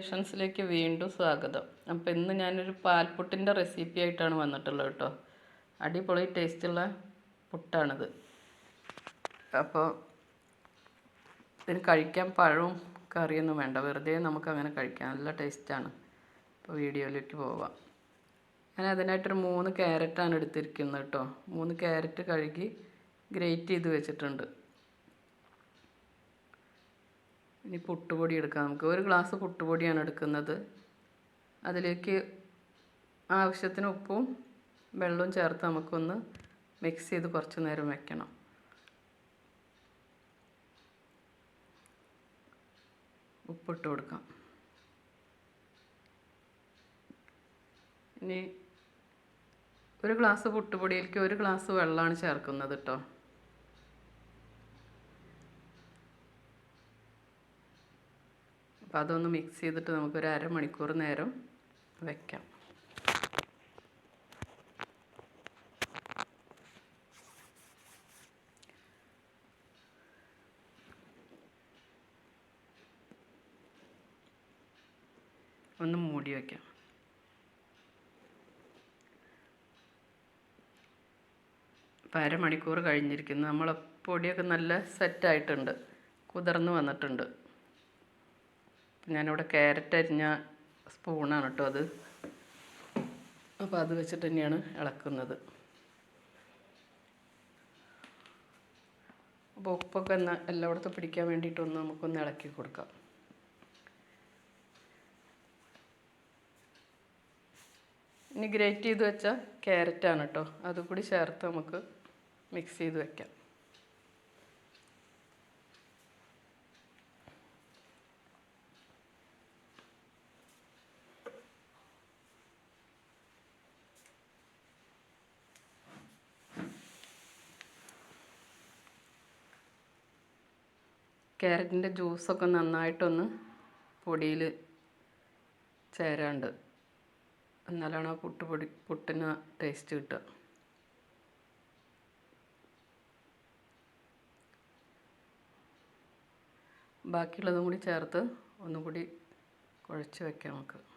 ക്രിയേഷൻസിലേക്ക് വീണ്ടും സ്വാഗതം. അപ്പോൾ ഇന്ന് ഞാനൊരു പാൽപുട്ടിന്റെ റെസിപ്പി ആയിട്ടാണ് വന്നിട്ടുള്ളത് കേട്ടോ. അടിപൊളി ടേസ്റ്റുള്ള പുട്ടാണിത്. അപ്പോൾ ഇതിന് കഴിക്കാൻ പഴവും കറിയൊന്നും വേണ്ട. വെറുതെ നമുക്ക് അങ്ങനെ കഴിക്കാം നല്ല ടേസ്റ്റാണ് അപ്പോൾ വീഡിയോയിലേക്ക് പോവാം. ഞാൻ അതിനായിട്ടൊരു മൂന്ന് ക്യാരറ്റാണ് എടുത്തിരിക്കുന്നത് കേട്ടോ. മൂന്ന് ക്യാരറ്റ് കഴുകി ഗ്രേറ്റ് ചെയ്ത് വെച്ചിട്ടുണ്ട്. ഇനി പുട്ടുപൊടി എടുക്കാം നമുക്ക്. ഒരു ഗ്ലാസ് പുട്ടുപൊടിയാണ് എടുക്കുന്നത്. അതിലേക്ക് ആവശ്യത്തിന് ഉപ്പും വെള്ളവും ചേർത്ത് നമുക്കൊന്ന് മിക്സ് ചെയ്ത് കുറച്ച് നേരം വെക്കണം. ഉപ്പിട്ട് കൊടുക്കാം. ഇനി ഒരു ഗ്ലാസ് പുട്ടുപൊടിയിലേക്ക് ഒരു ഗ്ലാസ് വെള്ളമാണ് ചേർക്കുന്നത് കേട്ടോ അപ്പോൾ അതൊന്ന് മിക്സ് ചെയ്തിട്ട് നമുക്കൊരു അരമണിക്കൂർ നേരം വെക്കാം. ഒന്ന് മൂടി വയ്ക്കാം അപ്പോൾ അരമണിക്കൂർ കഴിഞ്ഞിരിക്കുന്നു. നമ്മളെ പൊടിയൊക്കെ നല്ല സെറ്റായിട്ടുണ്ട് കുതിർന്ന് വന്നിട്ടുണ്ട്. ഞാനിവിടെ ക്യാരറ്റ് അരിഞ്ഞ സ്പൂണാണ് കേട്ടോ അത്. അപ്പോൾ അത് വെച്ചിട്ട് തന്നെയാണ് ഇളക്കുന്നത്. അപ്പോൾ ഉപ്പൊക്കെ എന്നാൽ എല്ലായിടത്തും പിടിക്കാൻ വേണ്ടിയിട്ടൊന്ന് നമുക്കൊന്ന് ഇളക്കി കൊടുക്കാം. ഇനി ഗ്രേറ്റ് ചെയ്ത് വെച്ച ക്യാരറ്റാണ് കേട്ടോ. അതുകൂടി ചേർത്ത് നമുക്ക് മിക്സ് ചെയ്ത് വെക്കാം. ക്യാരറ്റിന്റെ ജ്യൂസൊക്കെ നന്നായിട്ടൊന്ന് പൊടിയിൽ ചേരാണ്ട് എന്നാലാണ് ആ പുട്ട് പൊടി പുട്ടിന് ടേസ്റ്റ് കിട്ടുക. ബാക്കിയുള്ളതും കൂടി ചേർത്ത് ഒന്നുകൂടി കുഴച്ച് വെക്കാം നമുക്ക്.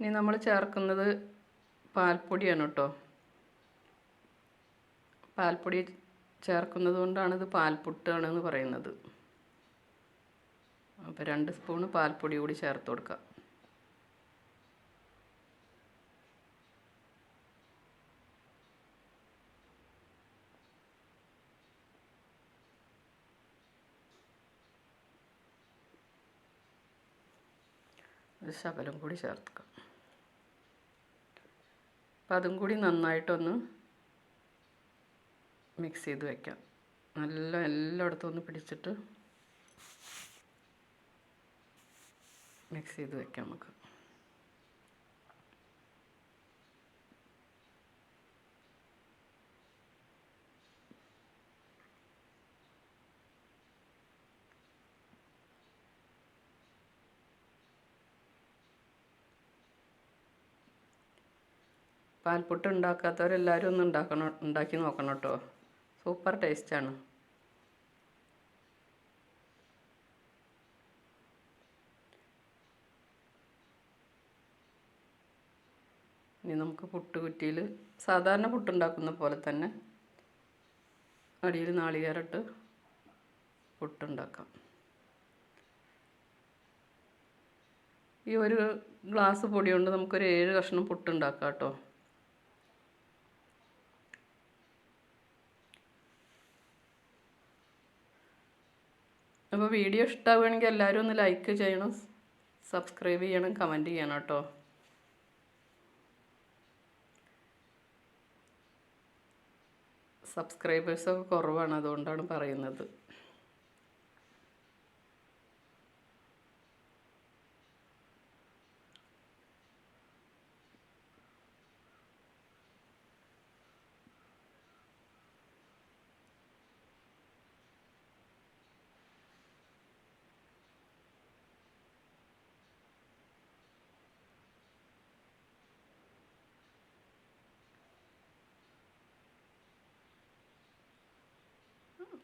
ഇനി നമ്മൾ ചേർക്കുന്നത് പാൽപ്പൊടിയാണ് കേട്ടോ. പാൽപ്പൊടി ചേർക്കുന്നത് കൊണ്ടാണ് ഇത് പാൽപ്പൊട്ടാണെന്ന് പറയുന്നത്. അപ്പോൾ രണ്ട് സ്പൂണ് പാൽപ്പൊടി കൂടി ചേർത്ത് കൊടുക്കാം. ഒരു ശകലം കൂടി ചേർക്കുക അപ്പം അതും കൂടി നന്നായിട്ടൊന്ന് മിക്സ് ചെയ്ത് വയ്ക്കാം നല്ല എല്ലായിടത്തും ഒന്ന് പിടിച്ചിട്ട് മിക്സ് ചെയ്ത് വയ്ക്കാം നമുക്ക്. പാൽപുട്ട് ഉണ്ടാക്കാത്തവരെല്ലാവരും ഒന്ന് ഉണ്ടാക്കണം ഉണ്ടാക്കി നോക്കണം കേട്ടോ. സൂപ്പർ ടേസ്റ്റാണ് ഇനി നമുക്ക് പുട്ട് കുറ്റിയിൽ സാധാരണ പുട്ടുണ്ടാക്കുന്ന പോലെ തന്നെ അടിയിൽ നാളികേരട്ട് പുട്ടുണ്ടാക്കാം ഈ ഒരു ഗ്ലാസ് പൊടി കൊണ്ട് നമുക്കൊരു ഏഴ് കഷ്ണം പുട്ടുണ്ടാക്കാം കേട്ടോ. അപ്പോൾ വീഡിയോ ഇഷ്ടമാവുകയാണെങ്കിൽ എല്ലാവരും ഒന്ന് ലൈക്ക് ചെയ്യണം സബ്സ്ക്രൈബ് ചെയ്യണം കമന്റ് ചെയ്യണം കേട്ടോ. സബ്സ്ക്രൈബേഴ്സൊക്കെ കുറവാണ് അതുകൊണ്ടാണ് പറയുന്നത്.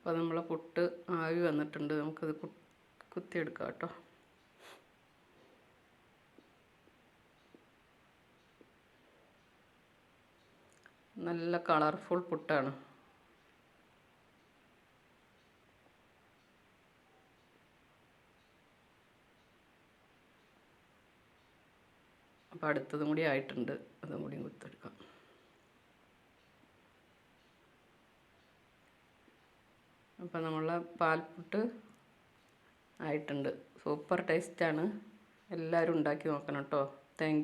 അപ്പോൾ നമ്മളെ പുട്ട് ആവി വന്നിട്ടുണ്ട്. നമുക്കത് കുത്തിയെടുക്കാം കേട്ടോ. നല്ല കളർഫുൾ പുട്ടാണ്. അപ്പോൾ അടുത്തതും കൂടി ആയിട്ടുണ്ട്. അതും കൂടി കുത്തെടുക്കാം അപ്പോൾ നമ്മളെ പാൽപ്പുട്ട് ആയിട്ടുണ്ട്. സൂപ്പർ ടേസ്റ്റാണ്. എല്ലാവരും ഉണ്ടാക്കി നോക്കണം കേട്ടോ. താങ്ക്